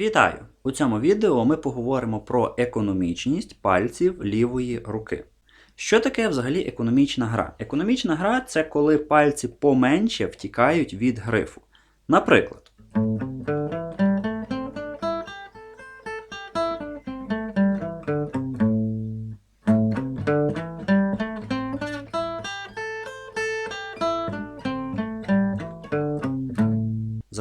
Вітаю! У цьому відео ми поговоримо про економічність пальців лівої руки. Що таке взагалі економічна гра? Економічна гра це коли пальці поменше втікають від грифу. Наприклад,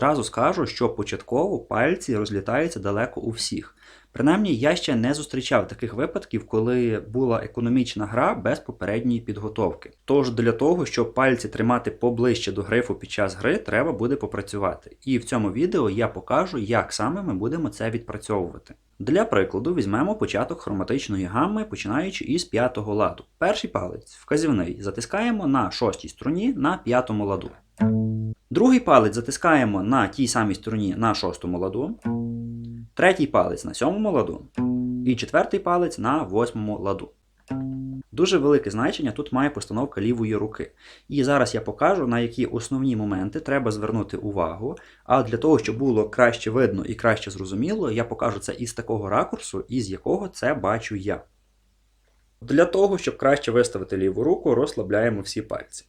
Зразу скажу, що початково пальці розлітаються далеко у всіх. Принаймні, я ще не зустрічав таких випадків, коли була економічна гра без попередньої підготовки. Тож для того, щоб пальці тримати поближче до грифу під час гри, треба буде попрацювати. І в цьому відео я покажу, як саме ми будемо це відпрацьовувати. Для прикладу, візьмемо початок хроматичної гамми, починаючи із п'ятого ладу. Перший палець, вказівний, затискаємо на шостій струні на п'ятому ладу. Другий палець затискаємо на тій самій стороні на шостому ладу, третій палець на сьомому ладу і четвертий палець на восьмому ладу. Дуже велике значення тут має постановка лівої руки. І зараз я покажу, на які основні моменти треба звернути увагу. А для того, щоб було краще видно і краще зрозуміло, я покажу це із такого ракурсу, із якого це бачу я. Для того, щоб краще виставити ліву руку, розслабляємо всі пальці.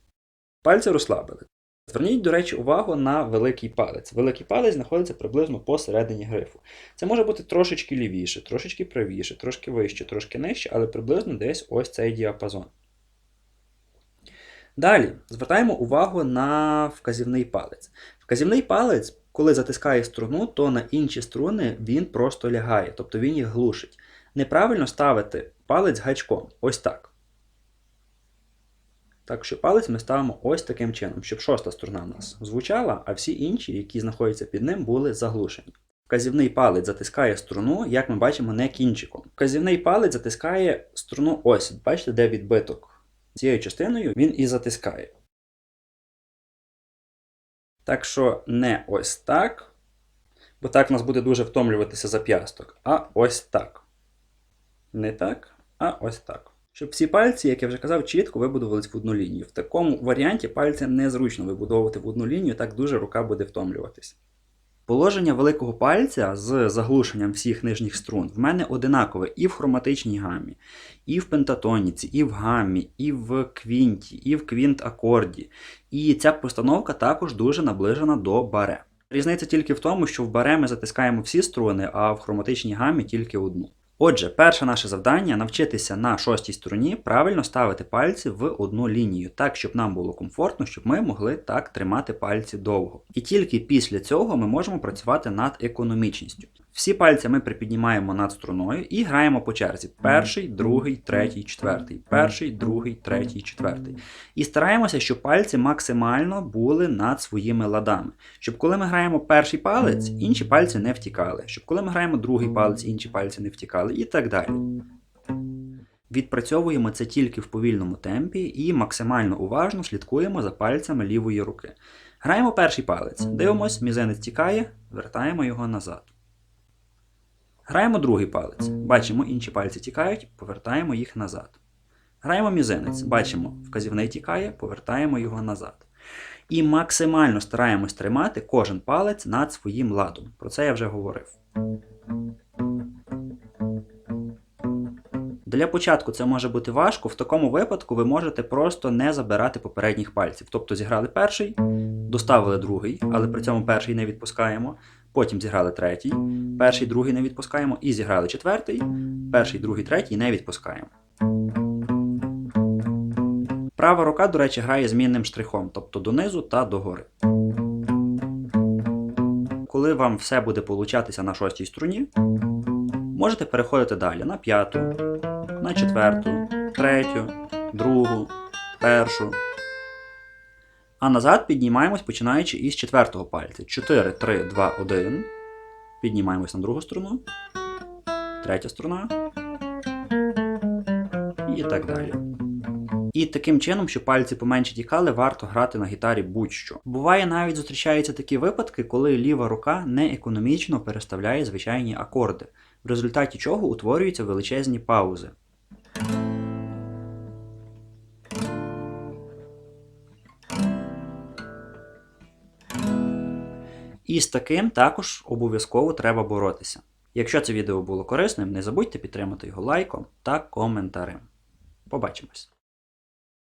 Пальці розслабили. Зверніть, до речі, увагу на великий палець. Великий палець знаходиться приблизно посередині грифу. Це може бути трошечки лівіше, трошечки правіше, трошки вище, трошки нижче, але приблизно десь ось цей діапазон. Далі звертаємо увагу на вказівний палець. Вказівний палець, коли затискає струну, то на інші струни він просто лягає, тобто він їх глушить. Неправильно ставити палець гачком. Ось так. Так що палець ми ставимо ось таким чином, щоб шоста струна в нас звучала, а всі інші, які знаходяться під ним, були заглушені. Вказівний палець затискає струну, як ми бачимо, не кінчиком. Вказівний палець затискає струну ось, бачите, де відбиток. Цією частиною він і затискає. Так що не ось так, бо так у нас буде дуже втомлюватися зап'ясток, а ось так. Не так, а ось так. Щоб всі пальці, як я вже казав, чітко вибудувались в одну лінію. В такому варіанті пальці незручно вибудовувати в одну лінію, так дуже рука буде втомлюватись. Положення великого пальця з заглушенням всіх нижніх струн в мене одинакове і в хроматичній гамі, і в пентатоніці, і в гамі, і в квінті, і в квінт-акорді. І ця постановка також дуже наближена до баре. Різниця тільки в тому, що в баре ми затискаємо всі струни, а в хроматичній гамі тільки одну. Отже, перше наше завдання навчитися на шостій струні правильно ставити пальці в одну лінію, так, щоб нам було комфортно, щоб ми могли так тримати пальці довго. І тільки після цього ми можемо працювати над економічністю. Всі пальці ми припіднімаємо над струною і граємо по черзі: перший, другий, третій, четвертий, перший, другий, третій, четвертий. І стараємося, щоб пальці максимально були над своїми ладами. Щоб коли ми граємо перший палець, інші пальці не втікали. Щоб коли ми граємо другий палець, інші пальці не втікали, і так далі. Відпрацьовуємо це тільки в повільному темпі і максимально уважно слідкуємо за пальцями лівої руки. Граємо перший палець, дивимось, мізинець тікає, вертаємо його назад. Граємо другий палець. Бачимо, інші пальці тікають, повертаємо їх назад. Граємо мізинець. Бачимо, вказівний тікає, повертаємо його назад. І максимально стараємось тримати кожен палець над своїм ладом. Про це я вже говорив. Для початку це може бути важко. В такому випадку ви можете просто не забирати попередніх пальців. Тобто зіграли перший, доставили другий, але при цьому перший не відпускаємо. Потім зіграли третій, перший, другий не відпускаємо, і зіграли четвертий, перший, другий, третій не відпускаємо. Права рука, до речі, грає змінним штрихом, тобто донизу та догори. Коли вам все буде получатися на шостій струні, можете переходити далі на п'яту, на четверту, третю, другу, першу. А назад піднімаємось, починаючи із четвертого пальця. 4, 3, 2, 1. Піднімаємось на другу струну. Третя струна. І так далі. І таким чином, щоб пальці поменше тікали, варто грати на гітарі будь-що. Буває навіть зустрічаються такі випадки, коли ліва рука неекономічно переставляє звичайні акорди, в результаті чого утворюються величезні паузи. І з таким також обов'язково треба боротися. Якщо це відео було корисним, не забудьте підтримати його лайком та коментарем. Побачимось!